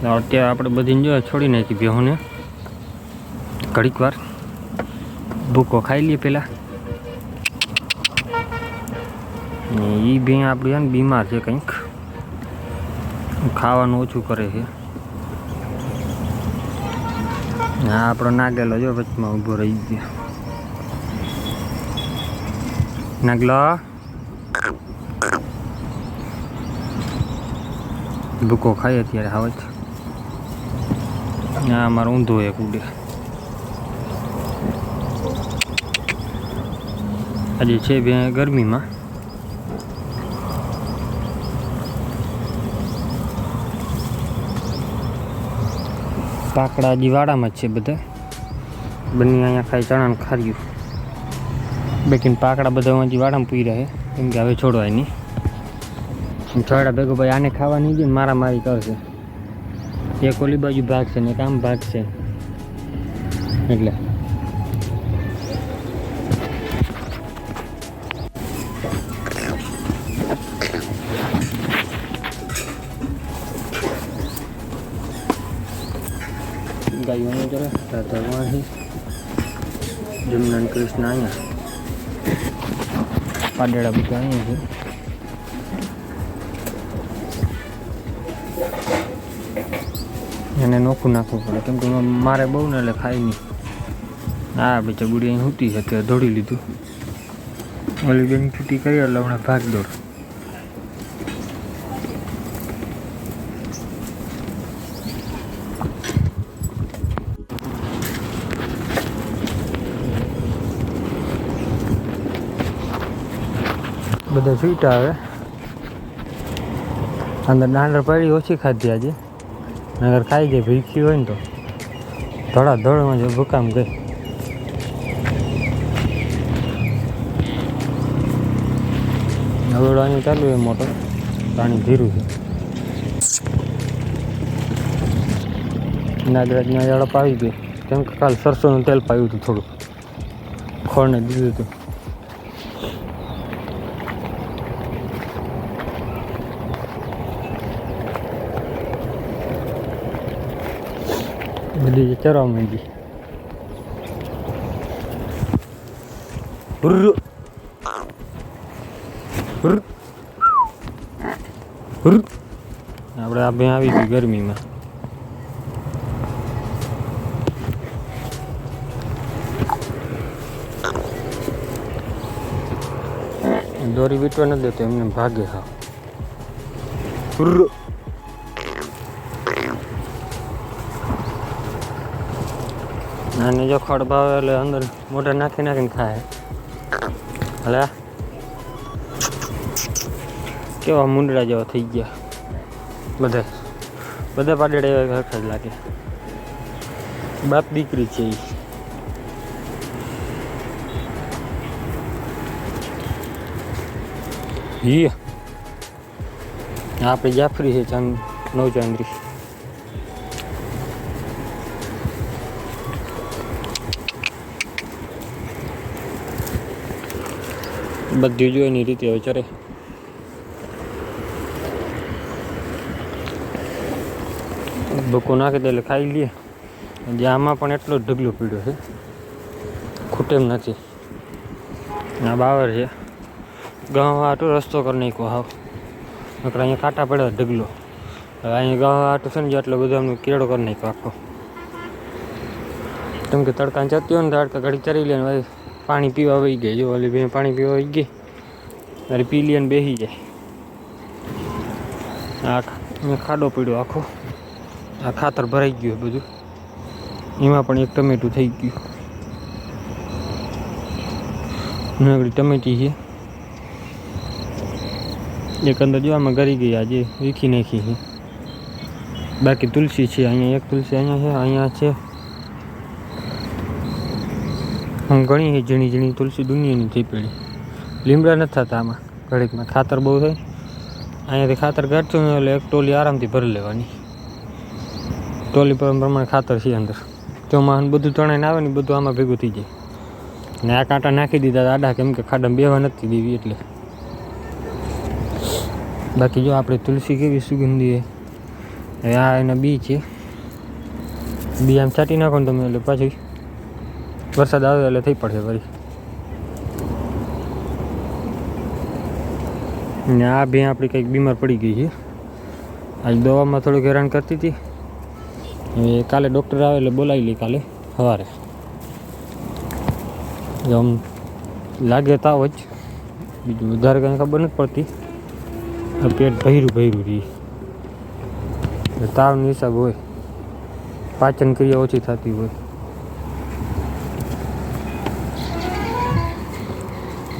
અત્યારે આપણે બધીને જો છોડી નાખી બેહોને ઘડીક વાર. ભૂકો ખાઈ લઈએ પહેલાં એ બે આપણી છે ને બીમાર છે કંઈક. ખાવાનું ઓછું કરે છે. હા આપણો નાગેલો જો વચમાં ઊભો રહી ગયો. નાગલો. ભૂકો ખાય અત્યારે હવે જ. હા, મારો ઊંધો એક ઉડે. આજે છે બે ગરમીમાં. કાકડા હજી વાડામાં જ છે બધા. બંને અહીંયા ખાઈ ચણાને ખાર્યું. બેકીન પાકડા બધા હજી વાડામાં પી રહે કેમ કે હવે છોડવાય નહીં. છોડા ભેગો ભાઈ આને ખાવા નહીં દે મારા મારી કરશે. એક ઓલી બાજુ ભાગશે ને એક આમ ભાગશે એટલે ગાયોને જરા રાધા વાહી જમનાન કૃષ્ણ અહીંયા પાડેડા બધા અહીંયા છે એને નોખું નાખવું પડે. કેમ કે મારે બહુ ને એટલે ખાય નહીં. હા, આપણી ચબુડી અહીં સૂતી છે, અત્યારે દોડી લીધું. ઓલી બેન છૂટી કરી એટલે હમણાં ભાગ દોડ. બધા છૂટા આવે અંદર દાંડર પડી, ઓછી ખાધી આજે. નગર ખાઈ જાય, ભીખી હોય ને તો. ધોળા ધોળમાં જો ભૂકામ ગઈ અહીંયા ચાલુ એ મોટો. પાણી ધીરું છે. નાગરાજના ઝડપ આવી ગઈ કેમ કે કાલ સરસોનું તેલ પાયું હતું થોડું ખોળને દીધું હતું. બધી ચરવા માંડી. આપણે આ બે આવી ગઈ ગરમીમાં દોરી વીટવા નથી દેતો એમને ભાગે હા નાની જો ખડ ભાવે એટલે અંદર મોઢે નાખી નાખીને ખાય. એટલે કેવા મુંડડા જેવા થઈ ગયા. બધા બધા પાડેડા એવા હરખા જ લાગે. બાપ દીકરી છે એ આપણે જાફરી છે ચાંદ, નવચાંદ્રી. બધી જો એની રીતે હવે ચરે. ભૂકો નાખી દે એટલે ખાઈ લઈએ. જે આમાં પણ એટલો જ ઢગલો પીડ્યો છે. એમ નથી. આ બાવર છે. ગામ આટો રસ્તો કરી નાખ્યો હાવ. અહીંયા કાંટા પડ્યા ઢગલો. હવે અહીંયા ગામ આટો છે ને આટલો બધો એમનો કેળો કરી નાખ્યો આખો. કેમ કે તડકા જતી હોય ને તડકા ઘડી ચરી લે પછી પાણી પીવા વહી ગઈ. જો ઓલી બે પાણી પીવા વહી ગઈ ત્યારે પી લે બેસી જાય. આ ખાડો પડ્યો આખો. આ ખાતર ભરાઈ ગયું બધું. એમાં પણ એક ટમેટું થઈ ગયું. નાગડી ટમેટી છે. એક અંદર જો ગરી ગઈ આજે વીખી નાખી છે. બાકી તુલસી છે, અહીંયા એક તુલસી અહીંયા છે અહીંયા છે. હું ઘણી ઝીણી ઝીણી તુલસી દુનિયાની થઈ પડી. લીમડા નથી થતા આમાં. ઘડીકમાં ખાતર બહુ થાય. અહીંયાથી ખાતર કાઢશું ને એટલે એક ટોલી આરામથી ભરી લેવાની. ટોલી પર પ્રમાણે ખાતર છે અંદર. ચોમાસું બધું તણાઈને આવે ને બધું આમાં ભેગું થઈ જાય. ને આ કાંટા નાખી દીધા આડા કેમ કે ખાડા બેવા નથી દેવી એટલે. બાકી જો આપણે તુલસી કેવી સુગંધી હવે આ એના બી છે. બી આમ છાંટી નાખો ને તમે એટલે પાછી વરસાદ આવે એટલે થઈ પડશે ફરી ને આ ભેં આપણી કંઈક બીમાર પડી ગઈ છે. આજ દવામાં થોડુંક હેરાન કરતી હતી. હવે કાલે ડૉક્ટર આવે એટલે બોલાવી લઈ કાલે, સવારે. આમ લાગે તાવ જ. બીજું વધારે કંઈ ખબર નથી પડતી. પેટ ભૈરું ભૈરું રહી તાવનો હિસાબ હોય. પાચન ક્રિયા ઓછી થતી હોય.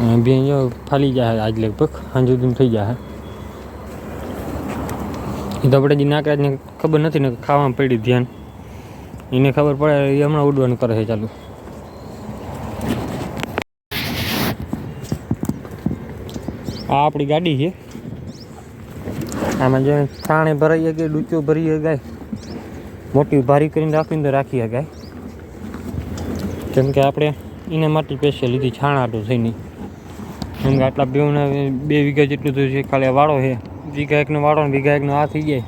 બે ફાલી જાય આજ લગભગ સાંજ સુધી થઈ જાય એ તો આપણે જે નાકરાજને ખબર નથી ને ખાવામાં પડી ધ્યાન. એને ખબર પડે, એ હમણાં ઉડવાનું કરે છે ચાલુ. આ આપણી ગાડી છે. આમાં જે છાણે ભરાઈ ગઈ, ડૂચો ભરી ગાય મોટી ભારી કરીને રાખીને તો રાખી શકાય. કેમ કે આપણે એના માટે સ્પેશિયલ લીધી, છાણાટું થઈને કેમ કે આટલા બે બે વીઘા જેટલું તો છે ખાલી વાળો છે. વીઘા એકનો વાળો ને વીઘા એકનો આ થઈ જાય.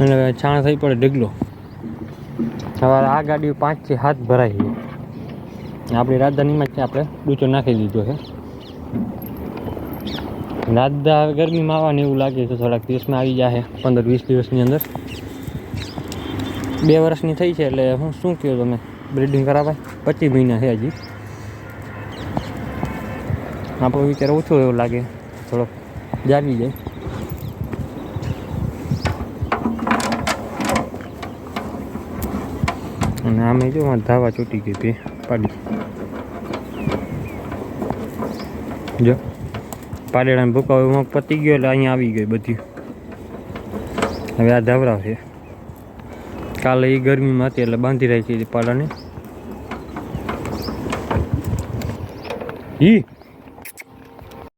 અને છાણ થઈ પડે ઢગલો. હવે આ ગાડીઓ પાંચથી હાથ ભરાય છે. આપણી રાજધાનીમાં જ આપણે ડૂચો નાખી દીધો છે. હવે ગરમીમાં આવવાની એવું લાગે છે, થોડાક દિવસમાં આવી જશે પંદર વીસ દિવસની અંદર. બે વર્ષની થઈ છે એટલે હું શું કહ્યું તમે? બ્રિડિંગ કરાવાય? પચીસ મહિના છે હજી. આપણો વિચાર ઓછો એવો લાગે. થોડોક જાગી જાય. અને આમે જો ધાવા ચૂટી ગઈ હતી પાડી. જો પાડેડાને ભૂકાવ પતી ગયો એટલે અહીંયા આવી ગઈ બધી. હવે આ ધાવરા છે. કાલે એ ગરમીમાં હતી એટલે બાંધી રાખી હતી પાડાને. ઈ